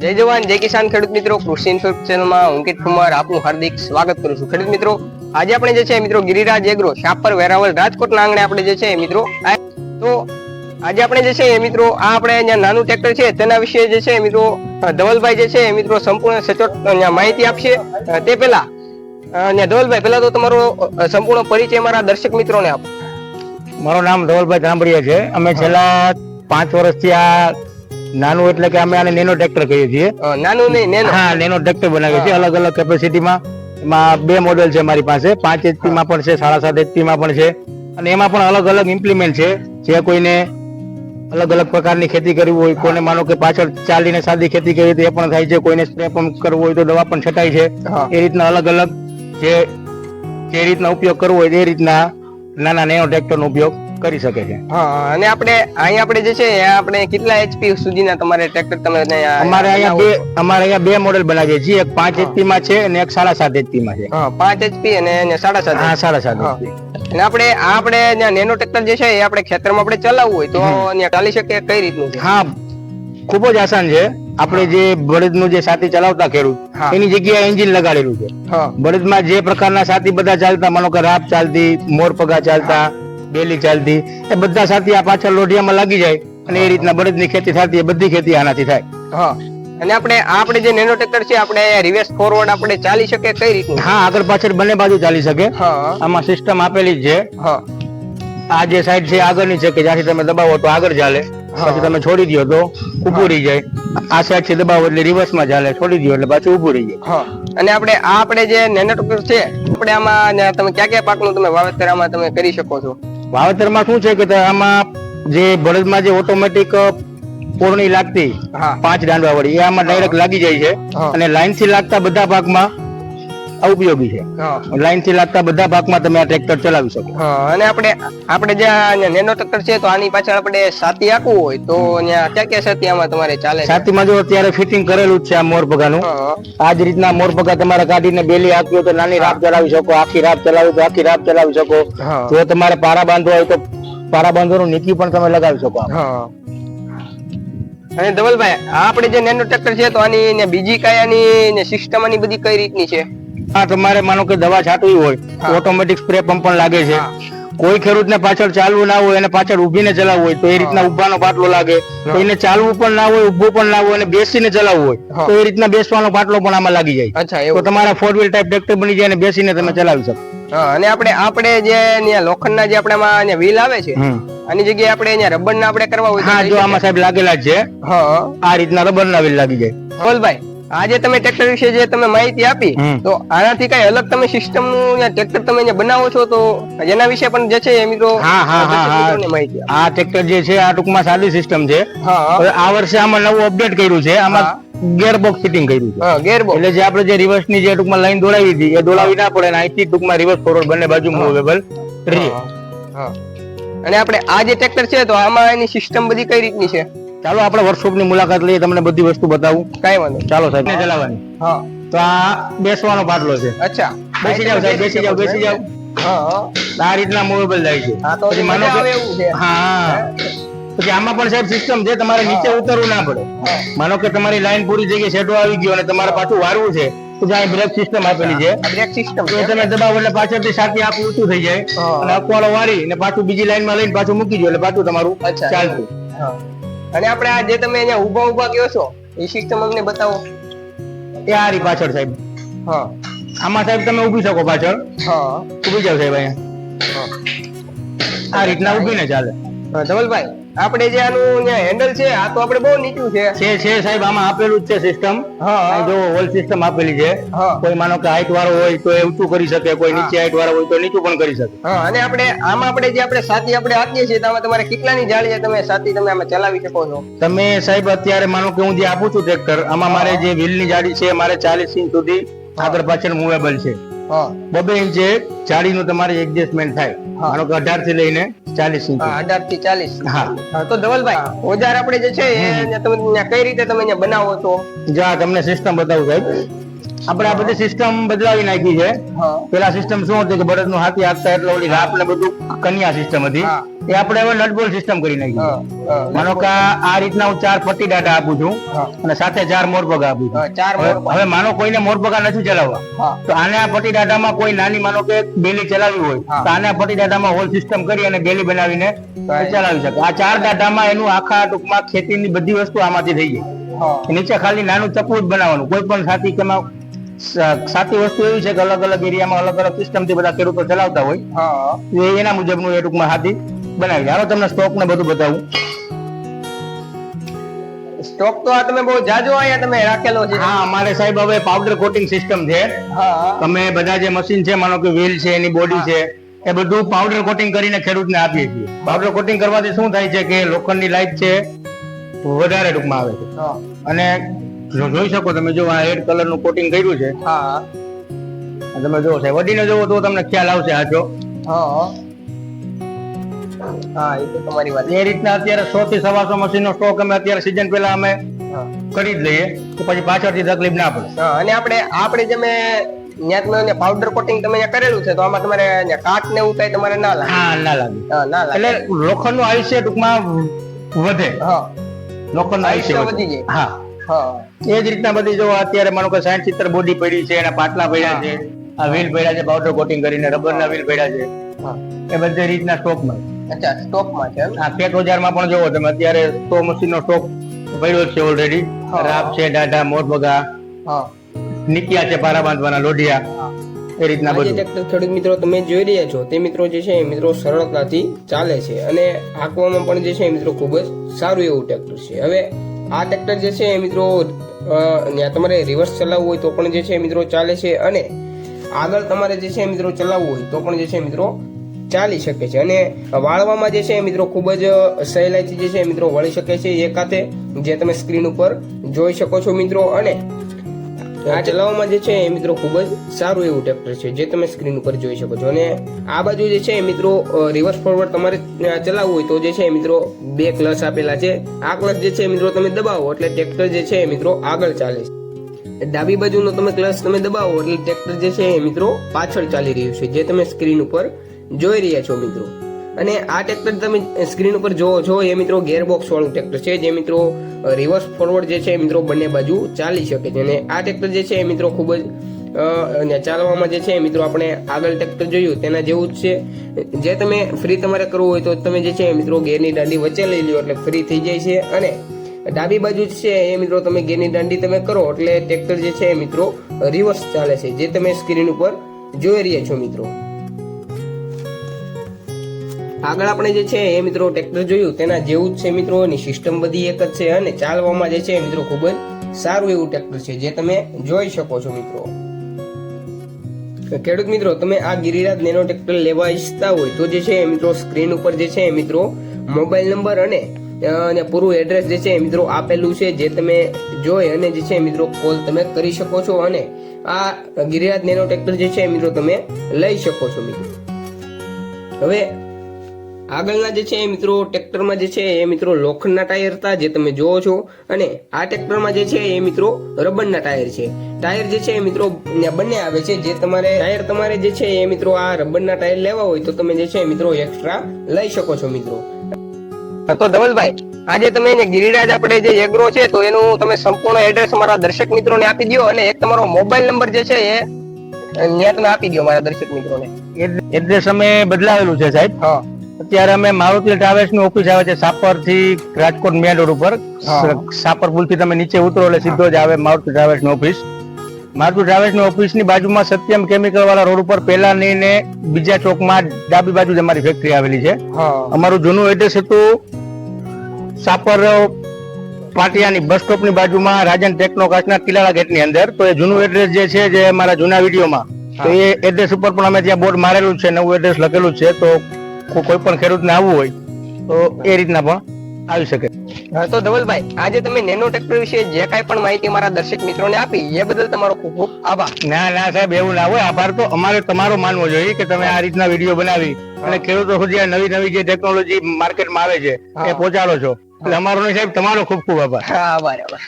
જય જવાન, જય કિસાન ખેડૂત મિત્રો. કૃષિ ઇન્ફોક ચેનલમાં અંકિત કુમાર આપનું હાર્દિક સ્વાગત કરું છું. ખેડૂત મિત્રો, આજે આપણે જે છે, મિત્રો, ગિરિરાજ એગ્રો શાપર વેરાવળ રાજકોટના આંગણે આપણે જે છે, મિત્રો તો આજે આપણે જે છે એ મિત્રો, આ આપણે અહીંયા નાનું ટ્રેક્ટર છે, તેના વિશે જે છે, મિત્રો, ધવલભાઈ જે છે એ મિત્રો, સંપૂર્ણ સચોટ માહિતી આપશે. તે પહેલા અને ધવલભાઈ, પહેલા તો તમારો સંપૂર્ણ પરિચય મારા દર્શક મિત્રોને આપો. મારું નામ ધવલભાઈ ધાંભળિયા છે. અમે છેલ્લા પાંચ વર્ષથી આ નાનું એટલે કે અમે આને નેનો ટ્રેક્ટર કહીએ છીએ. નાનું નહીં નેનો. હા નેનો ટ્રેક્ટર બનાવીએ છીએ. અલગ અલગ કેપેસિટીમાં એમાં બે મોડેલ છે મારી પાસે. પાંચ એચપી માં પણ છે સાડા સાત એચપી માં પણ છે. અને એમાં પણ અલગ અલગ ઇમ્પ્લિમેન્ટ છે. જે કોઈને અલગ અલગ પ્રકારની ખેતી કરવી હોય કોઈને માનો કે પાછળ ચાલીને સાદી ખેતી કરવી તો એ પણ થાય છે. કોઈને સ્પ્રે પંપ કરવો હોય તો દવા પણ છટાય છે. એ રીતના અલગ અલગ જે જે રીતના ઉપયોગ કરવો હોય એ રીતના નાના નેનો ટ્રેક્ટરનો ઉપયોગ કરી શકે છે. હા અને આપણે અહીંયા આપણે જે છે આપણે કેટલા એચપી સુધીના તમારે ટ્રેક્ટર તમે અમારે અહીંયા બે અમારે અહીંયા બે મોડેલ બનાવીએ છીએ. એક પાંચ એચપી માં છે અને એક સાડા સાત એચપી માં છે. હા પાંચ એચપી અને સાડા સાત હા સાડા સાત. અને આપણે આપણે નેનો ટ્રેક્ટર જે છે એ આપણે ખેતરમાં આપણે ચલાવવું હોય તો ચાલી શકે કઈ રીતનું છે? હા ખૂબ જ આસાન છે. આપણે જે બળદનું જે સાથી ચલાવતા ખેડૂત એની જગ્યાએ એન્જિન લગાડેલું છે. બળદમાં જે પ્રકારના સાથી બધા ચાલતા માનો કે રાપ ચાલતી મોરપગા ચાલતા બેલી ચાલતી એ બધા સાથી આ પાછળ લોઢિયામાં લાગી જાય અને એ રીતના બળદની ખેતી થતી એ બધી ખેતી આનાથી થાય. હા. અને આપણે આપણે જે નેનો ટ્રેક્ટર છે આપણે રિવર્સ ફોરવર્ડ આપણે ચાલી શકે કઈ રીતનું? હા આગળ પાછળ બંને બાજુ ચાલી શકે. આમાં સિસ્ટમ આપેલી જ છે. આ જે સાઈડ છે આગળની છે કે જ્યાંથી તમે દબાવો તો આગળ ચાલે. પછી તમે છોડી દો તો ઊભું રહી જાય. આ સાઈડ છે દબાવો એટલે રિવર્સમાં ચાલે છોડી દો એટલે પાછું ઊભું રહી જાય. અને આપણે આ આપણે જે નેનો ટ્રેક્ટર છે આપણે આમાં તમે ક્યાં ક્યાં પાકનું તમે વાવેતર આમાં તમે કરી શકો છો? વાવેતરમાં શું છે કે આમાં જે બળદમાં જે ઓટોમેટિક પોરણી લાગતી પાંચ દાંડવા વાળી એ આમાં ડાયરેક્ટ લાગી જાય છે. અને લાઈનથી લાગતા બધા પાકમાં આ ઉપયોગી છે. લાઈનથી લાગતા બધા ભાગમાં તમે આ ટ્રેક્ટર ચલાવી શકો. અને આપણે આપણે જે નેનો ટ્રેક્ટર છે તો આની પાછળ આપણે સાતી આપવું હોય તો ત્યાં ક્યાં ક્યાં સાથી આમાં તમારે ચાલે છે? સાથીમાં જો અત્યારે ફિટિંગ કરેલું જ છે આ હા. આ જ રીતના મોરપગા તમારે કાઢીને બેલી આપી હોય તો નાની રાપ ચલાવી શકો આખી રાપ ચલાવી તો આખી રાપ ચલાવી શકો. જો તમારે પારા બાંધવા હોય તો પારા બાંધવાનું નીકી પણ તમે લગાવી શકો અને ધવલભાઈ આપણે જે નેનો ટ્રેક્ટર છે તો આની બીજી કઈ સિસ્ટમ આની બધી કઈ રીતની છે? હા તમારે માનો કે દવા છાંટવી હોય હા. ઓટોમેટિક સ્પ્રે પંપ પણ લાગે છે. કોઈ ખેડૂતને પાછળ ચાલવું ના હોય એને પાછળ ઊભીને ચલાવવું હોય તો એ રીતના ઉભાનો પાટલો લાગે. તો એને ચાલવું પણ ના હોય ઊભું પણ ના હોય અને બેસીને ચલાવવું હોય તો એ રીતના બેસવાનો પાટલો પણ આમાં લાગી જાય. અચ્છા તો તમારા ફોર વ્હીલ ટાઈપ ટ્રેક્ટર બની જાય અને બેસીને તમે ચલાવી શકો. અને આપણે આપણે જે લોખંડના જે આપણે વ્હીલ આવે છે. આની જગ્યાએ આપણે અહીંયા રબરના આપણે કરવા હોય હા જો આમાં સાહેબ લાગેલા છે. આ રીતના રબરના વ્હીલ લાગી જાય. ધવલભાઈ આજે તમે ટ્રેક્ટર વિશે જે તમે માહિતી આપી તો આનાથી કઈ અલગ તમે સિસ્ટમનું ટ્રેક્ટર તમે જે બનાવો છો તો એના વિશે પણ જે છે મિત્રો હા, હા, હા. માહિતી આ ટ્રેક્ટર જે છે આ ટૂંકમાં સાદી સિસ્ટમ છે. આ વર્ષે આમાં નવું અપડેટ કર્યું છે આમાં ગેરબોક્સ ફિટિંગ કર્યું છે. ગેરબોક્સ એટલે જે આપણે જે રિવર્સની જે ટૂંકમાં લાઈન દોડાવી હતી એ દોડાવી ના પડે અહીંથી ટૂંકમાં રિવર્સ ફોરવર્ડ બંને બાજુ મૂવેબલ રહે. હા. અને આપણે આ જે ટ્રેક્ટર છે તો આમાં એની સિસ્ટમ બધી કઈ રીતની છે? ચાલો આપણે વર્કશોપની મુલાકાત લઈએ તમને બધી વસ્તુ બતાવું. કઈ વાંધો ચાલો સાહેબ. ને ચલાવવાની. હા. તો આ બેસવાનો પાટલો છે. અચ્છા. બેસી જાવ સાહેબ બેસી જાવ બેસી જાવ હા હા. આ રીતના મૂવેબલ થાય છે. હા તો પછી માનો કે હા પછી આમાં પણ સાહેબ સિસ્ટમ છે તમારે નીચે ઉતરવું ના પડે. માનો કે તમારી લાઈન પૂરી જગ્યાએ સેટો આવી ગયો અને તમારે પાછું વારવું છે તો જ્યાં બ્રેક સિસ્ટમ આપેલી છે. બ્રેક સિસ્ટમ તો તમે દબાવો એટલે પાછળથી સાથી આખું ઊંચું થઈ જાય. અને અકવાળો વારી અને પાછું બીજી લાઈનમાં લઈને પાછું મૂકી દો એટલે પાછું તમારું ચાલતું. હા. અને આપણે આ જે તમે અહીંયા ઊભા ઊભા કયો છો એ સિસ્ટમ અમને બતાવો. એ આ રી પાછળ સાહેબ. હા. આમાં સાહેબ તમે ઊભી શકો પાછળ. હા. ઊભી જાવ સાહેબ અહીંયા. આ રીતના ઊભીને ચાલે. હા, ધવલભાઈ આપણે જે આનું હેન્ડલ છે આ તો આપણે બહુ નીચું છે. છે છે સાહેબ આમાં આપેલું જ છે સિસ્ટમ હા. જો હોલ સિસ્ટમ આપેલી છે. કોઈ માનો કે હાઈટ વાળો હોય તો એ ઊંચું કરી શકે કોઈ નીચે હાઈટ વાળો હોય તો નીચું પણ કરી શકે. હા અને આપણે આમાં આપણે જે આપણે સાથી આપણે આપીએ છીએ આમાં તમારે કેટલાની જાળી તમે સાથી તમે આમાં ચલાવી શકો છો. તમે સાહેબ અત્યારે માનો કે હું જે આપું છું ટ્રેક્ટર આમાં મારે જે વ્હીલની જાડી છે મારે ચાલીસ ઇંચ સુધી આગળ પાછળ મૂવેબલ છે. બબે ઇંચે જાડીનું તમારે એડજસ્ટમેન્ટ થાય. માનો કે અઢારથી લઈને ચાલીસ ઇંચ. અઢારથી ચાલીસ. હા. હા તો ધવલભાઈ ઓજાર આપણે જે છે તમે કઈ રીતે તમે બનાવો છો? જો તમને સિસ્ટમ બતાવું સાહેબ. આપણે આ બધી સિસ્ટમ બદલાવી નાખી છે. પેલા સિસ્ટમ શું હતી કે બળદનું હાથી આપતા એટલે ઓલી રાપ ને બધું કન્યા સિસ્ટમ હતી. એ આપણે હવે નટબોલ સિસ્ટમ કરી નાખી માનો કે આ રીતના હું ચાર પટ્ટી ડાટા આપું છું અને સાથે ચાર મોરપગા આપું છું. ચાર હવે માનો કોઈને મોરપગા નથી ચલાવવા. તો આને આ પટ્ટી ડાટામાં કોઈ નાની માનો કે બેલી ચલાવી હોય તો આને આ પટ્ટી ડાટામાં હોલ સિસ્ટમ કરી અને બેલી બનાવીને. ચલાવી શકે. આ ચાર ડાટામાં એનું આખા ટૂંકમાં ખેતીની બધી વસ્તુ આમાંથી થઈ જાય. નીચે ખાલી નાનું ચપ્પુ જ બનાવવાનું. કોઈ પણ સાથી કે એમાં સ- સાતી વસ્તુ એવી છે કે અલગ અલગ એરિયામાં અલગ અલગ સિસ્ટમથી બધા ખેડૂતો ચલાવતા હોય. એ એના મુજબનું એ ટૂંકમાં હાથી બનાવી. હાલો તમને સ્ટોક ને બધું બતાવું. સ્ટોક તો આ તમે બહુ જાજો અહીંયા તમે રાખેલો છે. હા અમારે સાહેબ હવે પાવડર કોટિંગ સિસ્ટમ છે. તમે બધા જે મશીન છે માનો કે વ્હીલ છે એની બોડી છે એ બધું પાવડર કોટિંગ કરીને ખેડૂતને આપીએ છીએ. પાવડર કોટિંગ કરવાથી શું થાય છે કે લોખંડની લાઈટ છે વધારે ટૂંકમાં આવે છે. અને જો જોઈ શકો તમે જો આ રેડ કલરનું કોટિંગ કર્યું છે. હા. તમે જોવો સાહેબ વડીને જોવો તો તમને ખ્યાલ આવશે આ જો. હા. હા એ તો તમારી વાત. એ રીતના અત્યારે સો થી સવાસો મશીન નો સ્ટોક અમે અત્યારે સીઝન પહેલા અમે કરી જ લઈએ તો પછી પાછળથી તકલીફ ના પડે. અને આપણે આપણે જે મેં ત્યાં તમે પાવડર કોટિંગ તમે અહીંયા કરેલું છે તો આમાં તમારે કાટ ને એવું કઈ તમારે ના લાગે? હા ના લાગે. ના લાગે. એટલે લોખંડનું આયુષ્ય ટૂંકમાં વધે. હા. લોખંડનું આયુષ્ય વધે જાય. હા. એ જ રીતના બધી જો અત્યારે માનો કે સાઠ સિત્તેર બોડી પડી છે એના પાટલા પડ્યા છે આ વ્હીલ પડ્યા છે પાવડર કોટિંગ કરીને રબર ના વ્હીલ પડ્યા છે. એ બધી રીતના સ્ટોકમાં અચ્છા સ્ટોકમાં છે? આ પેટ ઓજારમાં પણ જોવો તમે અત્યારે સો મશીન નો સ્ટોક પડ્યો છે ઓલરેડી રાપ છે ડાઢા મોરબગા હા. નિકિયા છે પારા બાંધવાના લોઢિયા. એ રીતના બધું. ટ્રેક્ટર ખેડૂત મિત્રો તમે જોઈ રહ્યા છો તે મિત્રો જે છે એ મિત્રો સરળતાથી ચાલે છે અને હાંકવામાં પણ જે છે એ મિત્રો ખૂબ જ સારું એવું ટ્રેક્ટર છે. હવે આ ટ્રેક્ટર જે છે મિત્રો તમારે રિવર્સ ચલાવવું હોય તો પણ જે છે મિત્રો ચાલે છે અને આગળ તમારે જે છે મિત્રો ચલાવવું હોય તો પણ જે છે મિત્રો ચાલી શકે છે. અને વાળવામાં જે છે મિત્રો ખૂબ જ સહેલાઈથી જે છે મિત્રો વળી શકે છે એક હાથે જે તમે સ્ક્રીન ઉપર જોઈ શકો છો મિત્રો. અને આ ચલાવવામાં જે છે એ મિત્રો ખૂબ જ સારું એવું ટ્રેક્ટર છે, જે તમે સ્ક્રીન ઉપર જોઈ શકો છો. અને આ બાજુ જે છે મિત્રો રિવર્સ ફોરવર્ડ તમારે ચલાવવું હોય તો જે છે મિત્રો બે ક્લચ આપેલા છે. આ ક્લચ જે છે મિત્રો તમે દબાવો એટલે ટ્રેક્ટર જે છે મિત્રો આગળ ચાલે છે. ડાબી બાજુનો તમે ક્લચ તમે દબાવો એટલે ટ્રેક્ટર જે છે એ મિત્રો પાછળ ચાલી રહ્યું છે, જે તમે સ્ક્રીન ઉપર જોઈ રહ્યા છો મિત્રો. અને આ ટ્રેક્ટર તમે સ્ક્રીન ઉપર જોવો છો એ મિત્રો ગેરબોક્સ વાળું ટ્રેક્ટર છે. જે મિત્રો રિવર્સ ફોરવર્ડ જે છે મિત્રો બંને બાજુ ચાલી શકે છે. અને આ ટ્રેક્ટર જે છે, એ મિત્રો ખૂબ જ ચાલવામાં જે છે મિત્રો આપણે આગળ ટ્રેક્ટર જોયું, તેના જેવું જ છે. જે તમે ફ્રી તમારે કરવું હોય તો તમે જે છે મિત્રો ગેરની દાંડી વચ્ચે લઈ લો એટલે ફ્રી થઈ જાય છે. અને ડાબી બાજુ છે, એ મિત્રો તમે ગેરની દાંડી તમે કરો, એટલે ટ્રેક્ટર જે છે, એ મિત્રો રિવર્સ ચાલે છે. જે તમે સ્ક્રીન ઉપર જોઈ રહ્યા છો, મિત્રો. આગળ આપણે જે છે એ મિત્રો ટ્રેક્ટર જોયું, તેના જેવું જ છે મિત્રો, એની સિસ્ટમ બધી એક જ છે અને ચાલવામાં જે છે મિત્રો ખૂબ જ સારું એવું ટ્રેક્ટર છે, જે તમે જોઈ શકો છો મિત્રો. ખેડૂત મિત્રો, તમે આ ગિરિરાજ નેનો ટ્રેક્ટર લેવા ઈચ્છતા હોય, તો જે છે મિત્રો સ્ક્રીન ઉપર જે છે મિત્રો મોબાઈલ નંબર અને અને પૂરું એડ્રેસ જે છે મિત્રો આપેલું છે, જે તમે જોઈ અને જે છે મિત્રો કોલ તમે કરી શકો છો અને આ ગિરિરાજ નેનો ટ્રેક્ટર જે છે મિત્રો તમે લઈ શકો છો મિત્રો. હવે આગળના જે છે એ મિત્રો ટ્રેક્ટરમાં જે છે એ મિત્રો લોખંડના ટાયર હતા જે તમે જોવો છો. અને આ ટ્રેક્ટરમાં જે છે એ મિત્રો રબરના ટાયર છે. ટાયર જે છે એ મિત્રો બંને આવે છે. જે તમારે ટાયર તમારે જે છે એ મિત્રો આ રબરના ટાયર લેવા હોય તો તમે જે છે મિત્રો એક્સ્ટ્રા લઈ શકો છો મિત્રો. તો ધવલભાઈ આજે તમે ગિરિરાજ આપણે જે એગ્રો છે તો એનું તમે સંપૂર્ણ એડ્રેસ અમારા દર્શક મિત્રોને આપી દો અને એક તમારો મોબાઈલ નંબર જે છે એ ત્યાં તમે આપી દો મારા દર્શક મિત્રોને. એડ્રેસ અમે બદલાવેલું છે સાહેબ. હા. અત્યારે અમે મારુતિ ટ્રાવેલ્સની ઓફિસ આવે છે સાપરથી રાજકોટ મેન રોડ ઉપર. સાપર પુલથી તમે નીચે ઉતરો એટલે સીધો જ આવે મારુતિ ટ્રાવેલ્સની ઓફિસ. મારુતિ ટ્રાવેલ્સની ઓફિસની બાજુમાં સત્યમ કેમિકલ વાળા રોડ ઉપર પેલા ની ને બીજા ચોકમાં ડાબી બાજુ જ અમારી ફેક્ટરી આવેલી છે. અમારું જૂનું એડ્રેસ હતું સાપર પાટિયાની બસ સ્ટોપની બાજુમાં રાજન ટેકનોકાસ્ટના કિલાળા ગેટની અંદર. તો એ જૂનું એડ્રેસ જે છે જે અમારા જૂના વિડીયોમાં તો એ એડ્રેસ ઉપર પણ અમે ત્યાં બોર્ડ મારેલું છે નવું એડ્રેસ લખેલું છે. તો કોઈ પણ ખેડૂતને આવવું હોય તો એ રીતના પણ આવી શકે. હા તો ધવલભાઈ આજે તમે નેનો ટ્રેક્ટર વિશે જે કાંઈ પણ માહિતી મારા દર્શક મિત્રોને આપી એ બદલ તમારો ખૂબ ખૂબ આભાર. ના ના સાહેબ એવું ના હોય. આભાર તો અમારે તમારો માનવો જોઈએ કે તમે આ રીતના વીડિયો બનાવી અને ખેડૂતો સુધી આ નવી નવી જે ટેકનોલોજી માર્કેટમાં આવે છે એ. પહોંચાડો છો. એટલે અમારો નહીં સાહેબ તમારો ખૂબ ખૂબ આભાર. આભાર આભાર.